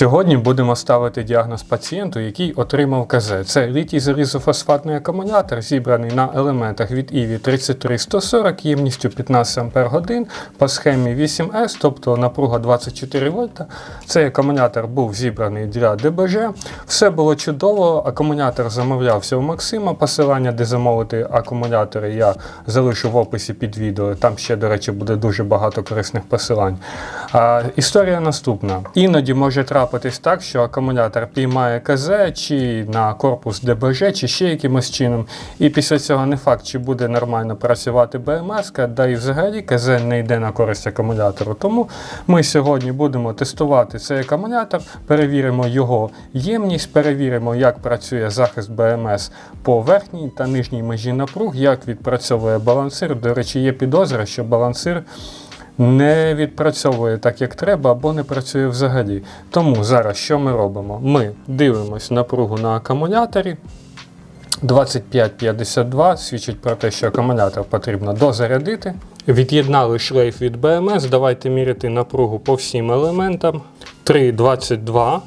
Сьогодні будемо ставити діагноз пацієнту, який отримав КЗ. Це літій залізофосфатний акумулятор, зібраний на елементах від ІВІ 33140 ємністю 15 Ах по схемі 8С, тобто напруга 24 вольта. Цей акумулятор був зібраний для ДБЖ. Все було чудово. Акумулятор замовлявся у Максима. Посилання, де замовити акумулятори, я залишу в описі під відео. Там ще, до речі, буде дуже багато корисних посилань. А, історія наступна. Іноді може трапитись так, що акумулятор піймає КЗ чи на корпус ДБЖ, чи ще якимось чином. І після цього не факт, чи буде нормально працювати БМС, да і взагалі КЗ не йде на користь акумулятору. Тому ми сьогодні будемо тестувати цей акумулятор, перевіримо його ємність, перевіримо, як працює захист БМС по верхній та нижній межі напруг, як відпрацьовує балансир. До речі, є підозра, що балансир не відпрацьовує так, як треба, або не працює взагалі. Тому зараз що ми робимо? Ми дивимось напругу на акумуляторі. 2552 свідчить про те, що акумулятор потрібно дозарядити. Від'єднали шлейф від БМС. Давайте міряти напругу по всім елементам. 3,22,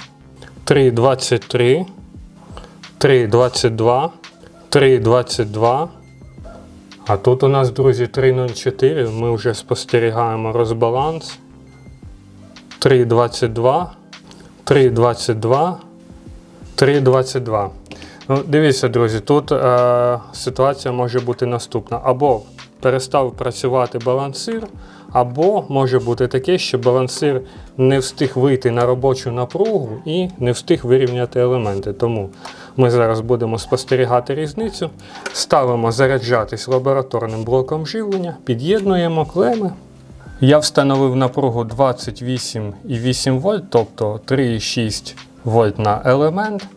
3,23, 3,22, 3,22. А тут у нас, друзі, 3.04. Ми вже спостерігаємо розбаланс. 3.22, 3.22, 3.22. Ну, Дивіться, друзі, тут е, ситуація може бути наступна. Або перестав працювати балансир, або може бути таке, що балансир не встиг вийти на робочу напругу і не встиг вирівняти елементи. Тому ми зараз будемо спостерігати різницю. Ставимо заряджатись лабораторним блоком живлення, під'єднуємо клеми. Я встановив напругу 28,8 вольт, тобто 3,6 вольт на елемент.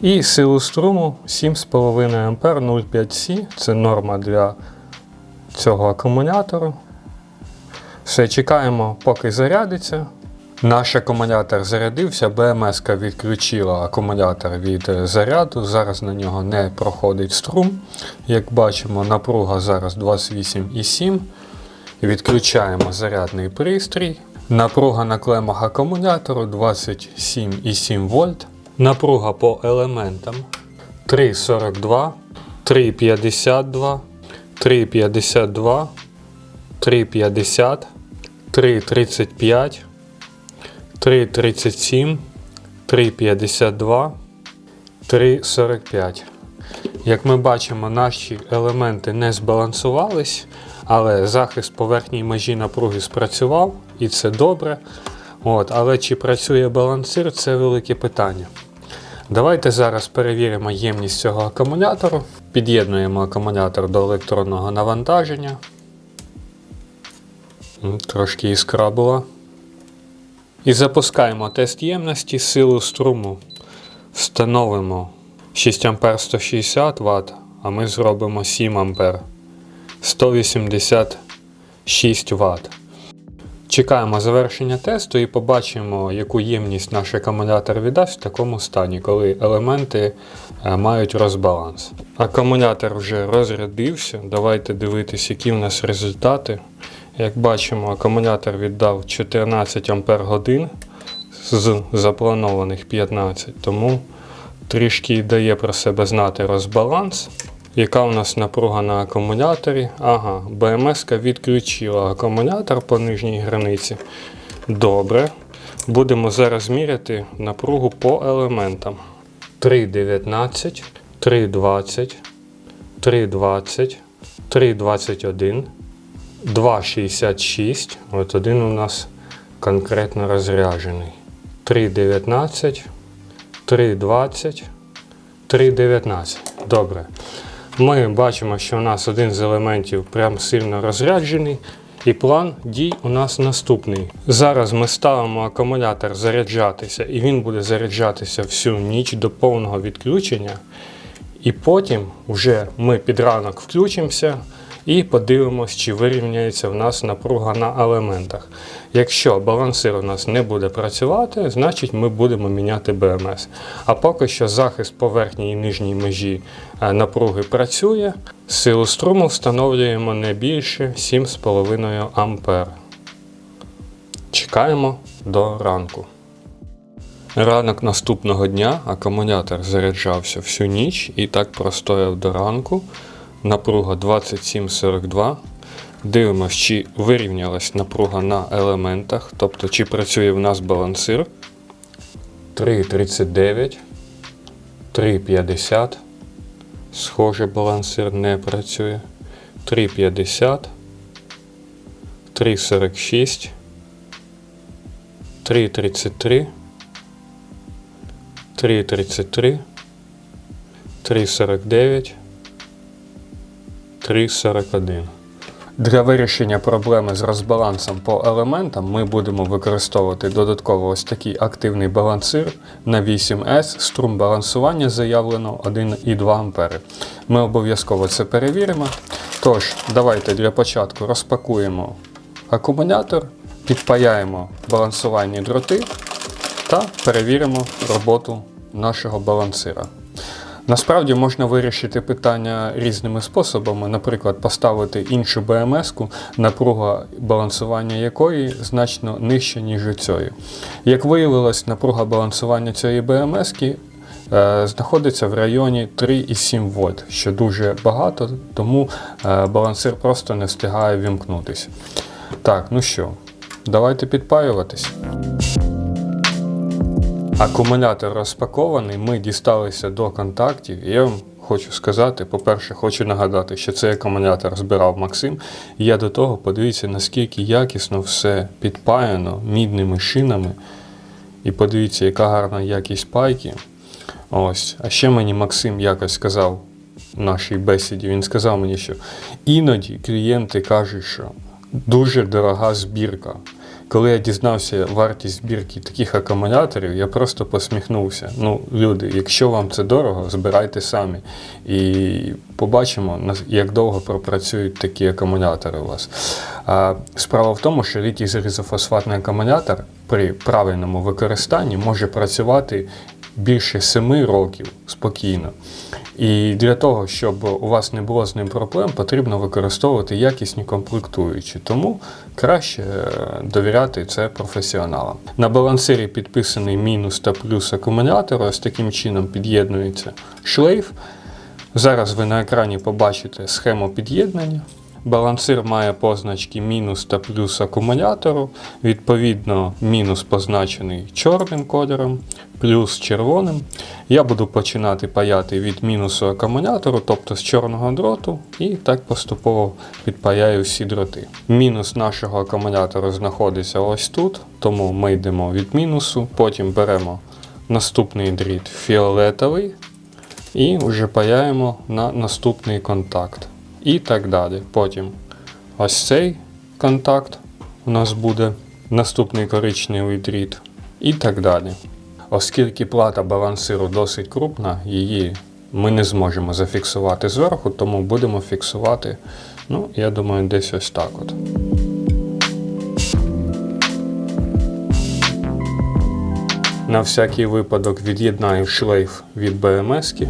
І силу струму 7,5 А 0,5С. Це норма для цього акумулятору. Все, чекаємо, поки зарядиться. Наш акумулятор зарядився, БМС відключила акумулятор від е, заряду. Зараз на нього не проходить струм. Як бачимо, напруга зараз 28,7. Відключаємо зарядний пристрій. Напруга на клемах акумулятору 27,7 вольт. Напруга по елементам 3,42, 3,52, 3,52, 3,50, 3,35. 3,37, 3,52, 3,45. Як ми бачимо, наші елементи не збалансувались, але захист поверхній межі напруги спрацював і це добре. От, Але чи працює балансир це велике питання. Давайте зараз перевіримо ємність цього акумулятору. Під'єднуємо акумулятор до електронного навантаження. Трошки іскра була. І запускаємо тест ємності силу струму. Встановимо 6 А 160 Вт, а ми зробимо 7 А 186 Вт. Чекаємо завершення тесту і побачимо, яку ємність наш акумулятор віддасть в такому стані, коли елементи е, мають розбаланс. Акумулятор вже розрядився. Давайте дивитися, які в нас результати. Як бачимо, акумулятор віддав 14 Ампер годин з запланованих 15, тому трішки дає про себе знати розбаланс. Яка у нас напруга на акумуляторі? Ага, БМС відключила акумулятор по нижній границі. Добре. Будемо зараз міряти напругу по елементам. 3,19, 3,20, 3,20, 3,21. 2,66. От один у нас конкретно розряджений. 3,19, 3,20, 3,19. Добре. Ми бачимо, що у нас один з елементів прям сильно розряджений. І план дій у нас наступний. Зараз ми ставимо акумулятор заряджатися, і він буде заряджатися всю ніч до повного відключення. І потім вже ми під ранок включимося. І подивимось, чи вирівняється в нас напруга на елементах. Якщо балансир у нас не буде працювати, значить ми будемо міняти БМС. А поки що захист поверхній і нижній межі е, напруги працює, силу струму встановлюємо не більше 7,5 А. Чекаємо до ранку. Ранок наступного дня акумулятор заряджався всю ніч і так простояв до ранку. Напруга 2742. Дивимось, чи вирівнялась напруга на елементах, тобто чи працює в нас балансир. 3,39, 3,50. Схоже, балансир не працює. 3,50, 3,46, 3,33, 3,33, 3,49, 3,41. Для вирішення проблеми з розбалансом по елементам ми будемо використовувати додатково ось такий активний балансир на 8С. Струм балансування заявлено 1,2 А. Ми обов'язково це перевіримо. Тож, давайте для початку розпакуємо акумулятор, підпаяємо балансувальні дроти та перевіримо роботу нашого балансира. Насправді можна вирішити питання різними способами, наприклад, поставити іншу БМС-ку, напруга балансування якої значно нижча, ніж у цієї. Як виявилось, напруга балансування цієї БМС-ки е, знаходиться в районі 3,7 вольт, що дуже багато, тому е, балансир просто не встигає вімкнутися. Так, ну що, давайте підпаюватись. Акумулятор розпакований, ми дісталися до контактів. Я вам хочу сказати, по-перше, хочу нагадати, що цей акумулятор збирав Максим. І я до того подивіться, наскільки якісно все підпаяно мідними шинами. І подивіться, яка гарна якість пайки. Ось. А ще мені Максим якось сказав в нашій бесіді, він сказав мені, що іноді клієнти кажуть, що дуже дорога збірка. Коли я дізнався вартість збірки таких акумуляторів, я просто посміхнувся. Ну, люди, якщо вам це дорого, збирайте самі. І побачимо, як довго пропрацюють такі акумулятори у вас. А, справа в тому, що літій залізофосфатний акумулятор при правильному використанні може працювати більше 7 років спокійно. І для того, щоб у вас не було з ним проблем, потрібно використовувати якісні комплектуючі. Тому краще е, довіряти це професіоналам. На балансирі підписаний мінус та плюс акумулятор. Ось таким чином під'єднується шлейф. Зараз ви на екрані побачите схему під'єднання. Балансир має позначки мінус та плюс акумулятору. Відповідно, мінус позначений чорним кольором, плюс червоним. Я буду починати паяти від мінусу акумулятору, тобто з чорного дроту, і так поступово підпаяю всі дроти. Мінус нашого акумулятора знаходиться ось тут, тому ми йдемо від мінусу, потім беремо наступний дріт фіолетовий. І вже паяємо на наступний контакт. І так далі. Потім ось цей контакт у нас буде наступний коричневий дріт. І так далі. Оскільки плата балансиру досить крупна, її ми не зможемо зафіксувати зверху, тому будемо фіксувати, ну, я думаю, десь ось так от. На всякий випадок від'єднаю шлейф від БМС-ки.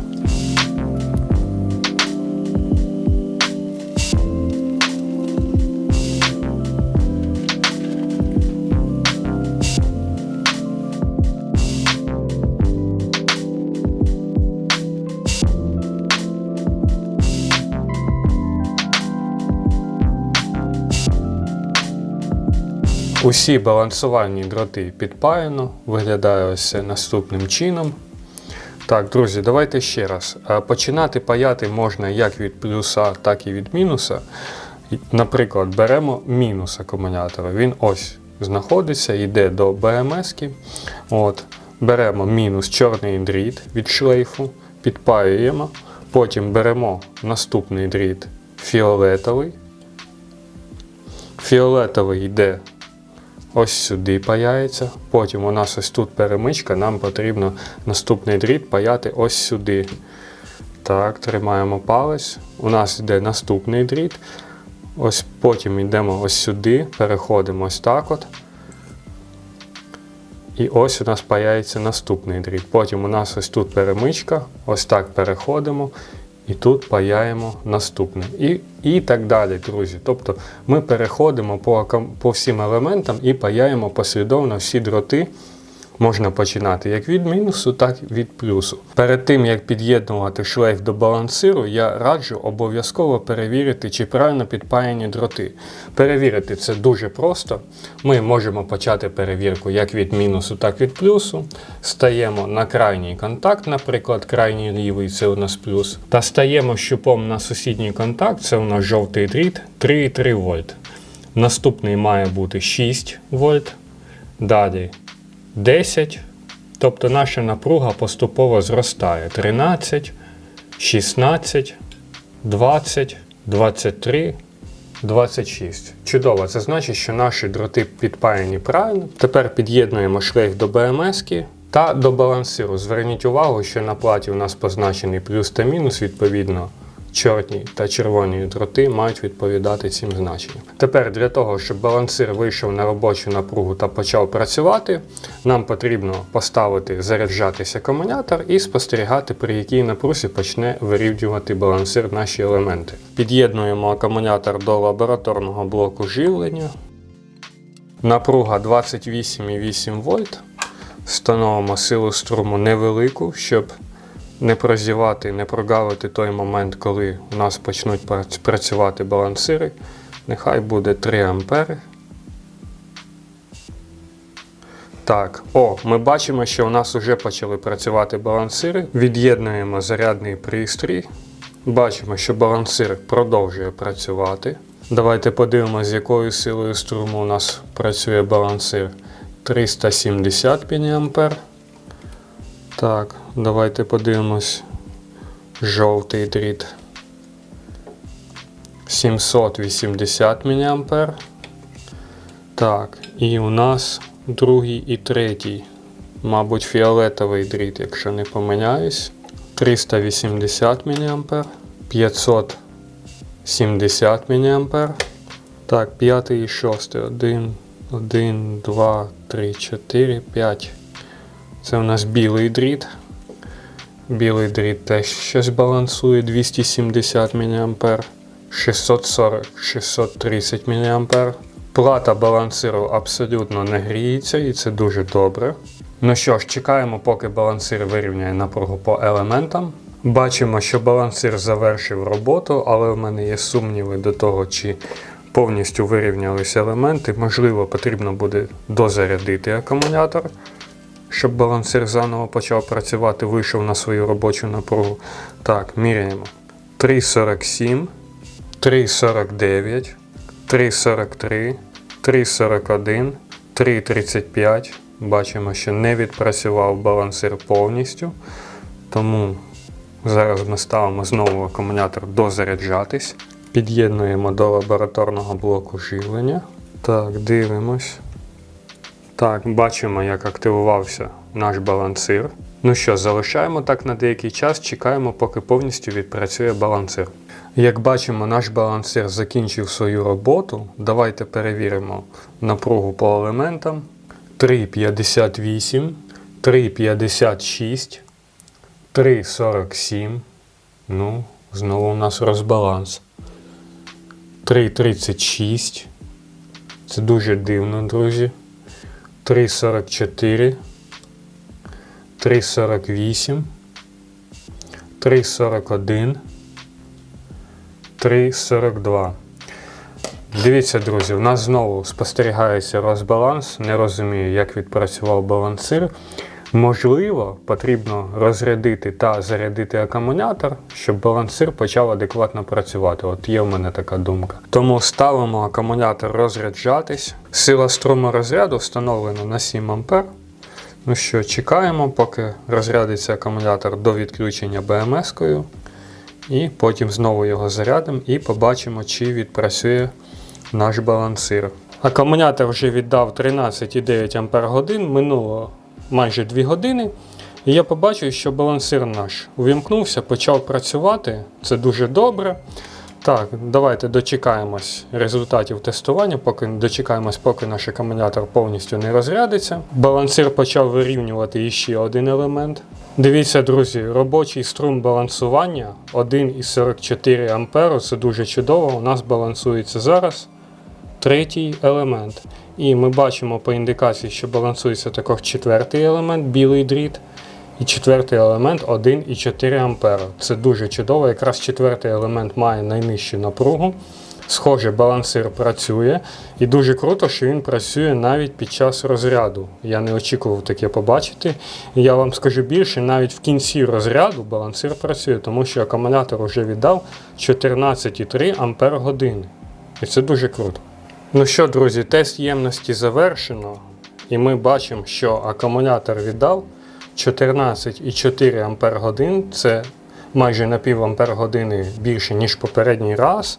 Усі балансувальні дроти підпаяно, виглядає ось наступним чином. Так, друзі, давайте ще раз. Е, Починати паяти можна як від плюса, так і від мінуса. Наприклад, беремо мінус акумулятора. Він ось знаходиться, йде до БМС-ки. От, беремо мінус чорний дріт від шлейфу, підпаюємо. Потім беремо наступний дріт фіолетовий. Фіолетовий йде ось сюди паяється. Потім у нас ось тут перемичка, нам потрібно наступний дріт паяти ось сюди. Так, тримаємо палець. У нас йде наступний дріт. Ось потім йдемо ось сюди, переходимо ось так от. І ось у нас паяється наступний дріт. Потім у нас ось тут перемичка, ось так переходимо. І тут паяємо наступне. І, і так далі, друзі. Тобто ми переходимо по, по всім елементам і паяємо послідовно всі дроти. Можна починати як від мінусу, так і від плюсу. Перед тим як під'єднувати шлейф до балансиру, я раджу обов'язково перевірити, чи правильно підпаяні дроти. Перевірити це дуже просто. Ми можемо почати перевірку як від мінусу, так і від плюсу. Стаємо на крайній контакт, наприклад, крайній лівий це у нас плюс. Та стаємо щупом на сусідній контакт, це у нас жовтий дріт 3,3 вольт. Наступний має бути 6 вольт. Далі 10. Тобто наша напруга поступово зростає. 13, 16, 20, 23, 26. Чудово, це значить, що наші дроти підпаяні правильно. Тепер під'єднуємо шлейф до БМС та до балансиру. Зверніть увагу, що на платі у нас позначений плюс та мінус, відповідно. Чорні та червоні дроти мають відповідати цим значенням. Тепер для того, щоб балансир вийшов на робочу напругу та почав працювати, нам потрібно поставити заряджатися акумулятор і спостерігати, при якій напрузі почне вирівнювати балансир наші елементи. Під'єднуємо акумулятор до лабораторного блоку живлення. Напруга 28,8 вольт. Встановимо силу струму невелику, щоб не прозівати, не прогавити той момент, коли у нас почнуть працювати балансири. Нехай буде 3 ампери. Так, о, ми бачимо, що у нас вже почали працювати балансири. Від'єднуємо зарядний пристрій. Бачимо, що балансир продовжує працювати. Давайте подивимося, з якою силою струму у нас працює балансир. 370 мА. Так, давайте подивимось. Жовтий дріт. 780 мА. Так, і у нас другий і третій. Мабуть, фіолетовий дріт, якщо не помиляюсь. 380 мА. 570 мА. Так, п'ятий і шостий. Один, один, два, три, чотири, п'ять. Це у нас білий дріт. Білий дріт теж щось балансує 270 мА, 640, 630 мА. Плата балансиру абсолютно не гріється і це дуже добре. Ну що ж, чекаємо, поки балансир вирівняє напругу по елементам. Бачимо, що балансир завершив роботу, але в мене є сумніви до того, чи повністю вирівнялися елементи. Можливо, потрібно буде дозарядити акумулятор щоб балансир заново почав працювати, вийшов на свою робочу напругу. Так, міряємо. 3,47, 3,49, 3,43, 3,41, 3,35. Бачимо, що не відпрацював балансир повністю. Тому зараз ми ставимо знову акумулятор дозаряджатись. Під'єднуємо до лабораторного блоку живлення. Так, дивимось. Так, бачимо, як активувався наш балансир. Ну що, залишаємо так на деякий час, чекаємо, поки повністю відпрацює балансир. Як бачимо, наш балансир закінчив свою роботу. Давайте перевіримо напругу по елементам. 3,58, 3,56, 3,47. Ну, знову у нас розбаланс. 3,36. Це дуже дивно, друзі. 3,44, 3,48, 3,41, 3,42. Дивіться, друзі, у нас знову спостерігається розбаланс. Не розумію, як відпрацював балансир. Можливо, потрібно розрядити та зарядити акумулятор, щоб балансир почав адекватно працювати. От є в мене така думка. Тому ставимо акумулятор розряджатись. Сила струму розряду встановлена на 7 А. Ну що, чекаємо, поки розрядиться акумулятор до відключення БМС-кою. І потім знову його зарядимо і побачимо, чи відпрацює наш балансир. Акумулятор вже віддав 13,9 Ах, минуло майже 2 години. І я побачив, що балансир наш увімкнувся, почав працювати. Це дуже добре. Так, давайте дочекаємось результатів тестування, поки дочекаємось, поки наш акумулятор повністю не розрядиться. Балансир почав вирівнювати іще один елемент. Дивіться, друзі, робочий струм балансування 1,44 А. Це дуже чудово. У нас балансується зараз третій елемент. І ми бачимо по індикації, що балансується також четвертий елемент, білий дріт. І четвертий елемент 1,4 А. Це дуже чудово. Якраз четвертий елемент має найнижчу напругу. Схоже, балансир працює, і дуже круто, що він працює навіть під час розряду. Я не очікував таке побачити. Я вам скажу більше, навіть в кінці розряду балансир працює, тому що акумулятор вже віддав 14,3 Ампер години. І це дуже круто. Ну що, друзі, тест ємності завершено, і ми бачимо, що акумулятор віддав 14,4 Ампер годин. Це майже на пів Ампер години більше, ніж попередній раз.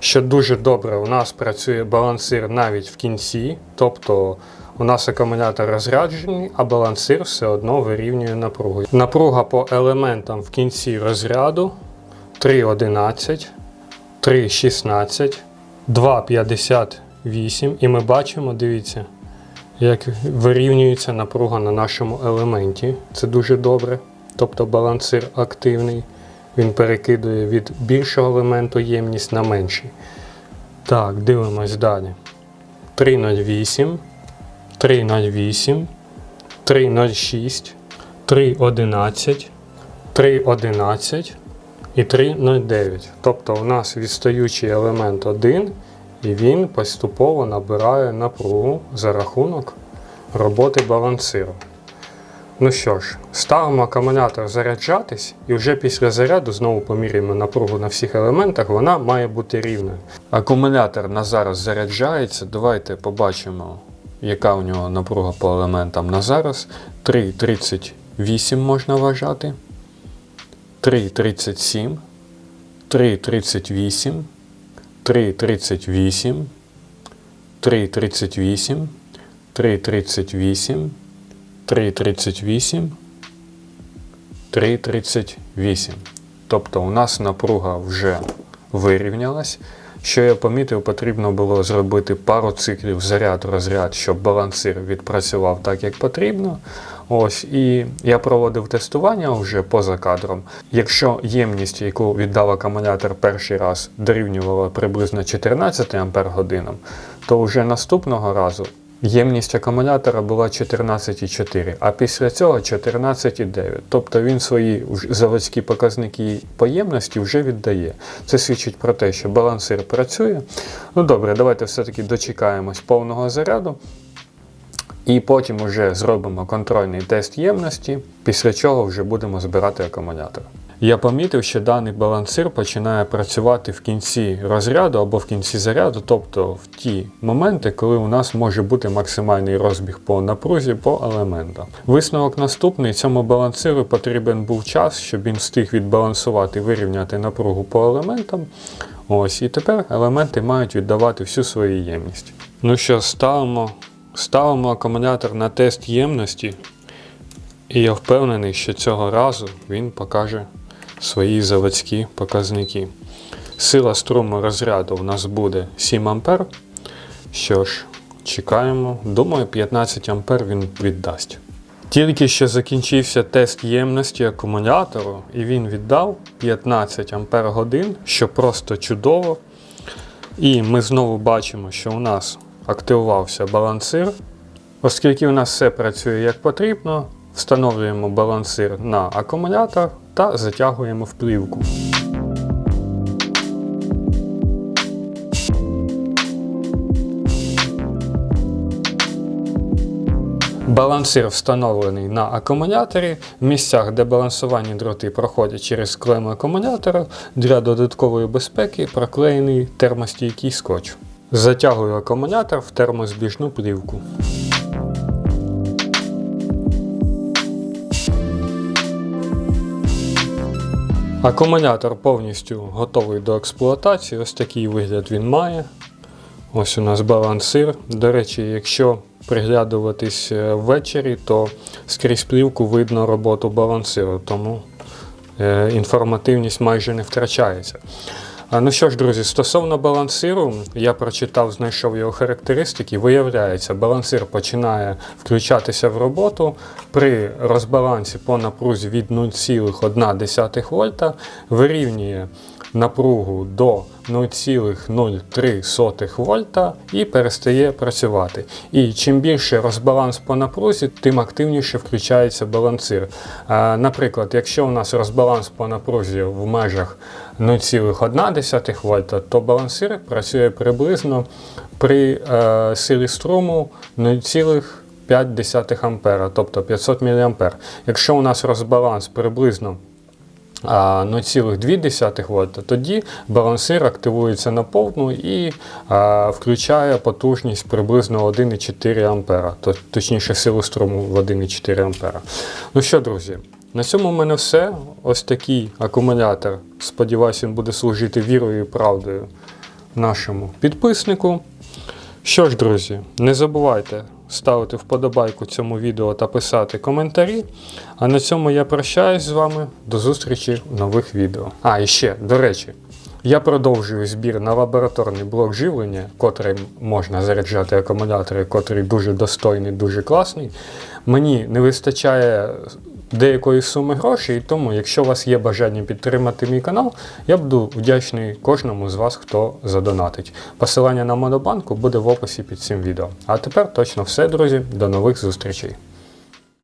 Що дуже добре, у нас працює балансир навіть в кінці, тобто у нас акумулятор розряджений, а балансир все одно вирівнює напругу. Напруга по елементам в кінці розряду 3,11, 3,16, 2,58. І ми бачимо, дивіться, як вирівнюється напруга на нашому елементі. Це дуже добре. Тобто балансир активний. Він перекидує від більшого елементу ємність на менший. Так, дивимось далі. 3,08, 3,08, 3,06, 3,11, 3,11 і 3,09. Тобто у нас відстаючий елемент 1, і він поступово набирає напругу за рахунок роботи балансиру. Ну що ж, ставимо акумулятор заряджатись, і вже після заряду знову поміряємо напругу на всіх елементах, вона має бути рівною. Акумулятор на зараз заряджається. Давайте побачимо, яка у нього напруга по елементам на зараз. 3,38 можна вважати. 3,37, 3,38, 3,38, 3,38, 3,38. 3,38, 3,38. Тобто у нас напруга вже вирівнялась. Що я помітив, потрібно було зробити пару циклів заряд-розряд, щоб балансир відпрацював так, як потрібно. Ось, І я проводив тестування вже поза кадром. Якщо ємність, яку віддав акумулятор перший раз, дорівнювала приблизно 14 Ампер годинам, то вже наступного разу Ємність акумулятора була 14,4, а після цього 14,9. Тобто він свої заводські показники по ємності вже віддає. Це свідчить про те, що балансир працює. Ну добре, давайте все-таки дочекаємось повного заряду. І потім вже зробимо контрольний тест ємності, після чого вже будемо збирати акумулятор. Я помітив, що даний балансир починає працювати в кінці розряду або в кінці заряду, тобто в ті моменти, коли у нас може бути максимальний розбіг по напрузі по елементам. Висновок наступний: цьому балансиру потрібен був час, щоб він встиг відбалансувати, вирівняти напругу по елементам. Ось, І тепер елементи мають віддавати всю свою ємність. Ну що, ставимо, ставимо акумулятор на тест ємності. І я впевнений, що цього разу він покаже свої заводські показники. Сила струму розряду у нас буде 7 А. Що ж, чекаємо. Думаю, 15 А він віддасть. Тільки що закінчився тест ємності акумулятору, і він віддав 15 Ампер годин, що просто чудово. І ми знову бачимо, що у нас активувався балансир. Оскільки у нас все працює як потрібно, встановлюємо балансир на акумулятор та затягуємо в. Балансир встановлений на акумуляторі. В місцях, де балансувальні дроти проходять через клему акумулятора, для додаткової безпеки проклеєний термостійкий скотч. Затягую акумулятор в термозбіжну плівку. Акумулятор повністю готовий до експлуатації. Ось такий вигляд він має. Ось у нас балансир. До речі, якщо приглядуватись е, ввечері, то скрізь плівку видно роботу балансиру, тому е, інформативність майже не втрачається. Ну що ж, друзі, стосовно балансиру, я прочитав, знайшов його характеристики. Виявляється, балансир починає включатися в роботу при розбалансі по напрузі від 0,1 вольта, вирівнює напругу до 0,03 вольта і перестає працювати. І чим більше розбаланс по напрузі, тим активніше включається балансир. Наприклад, якщо у нас розбаланс по напрузі в межах 0,1 вольта, то балансир працює приблизно при е, силі струму 0,5 ампера, тобто 500 мА. Якщо у нас розбаланс приблизно 0,2 вольта, тоді балансир активується на повну і а, включає потужність приблизно 1,4 ампера, то- точніше силу струму в 1,4 ампера. Ну що, друзі, на цьому в мене все. Ось такий акумулятор. Сподіваюся, він буде служити вірою і правдою нашому підписнику. Що ж, друзі, не забувайте ставити вподобайку цьому відео та писати коментарі. А на цьому я прощаюсь з вами. До зустрічі в нових відео. А, і ще, до речі, я продовжую збір на лабораторний блок живлення, котрим можна заряджати акумулятори, котрий дуже достойний, дуже класний. Мені не вистачає деякої суми грошей, тому, якщо у вас є бажання підтримати мій канал, я буду вдячний кожному з вас, хто задонатить. Посилання на монобанку буде в описі під цим відео. А тепер точно все, друзі. До нових зустрічей.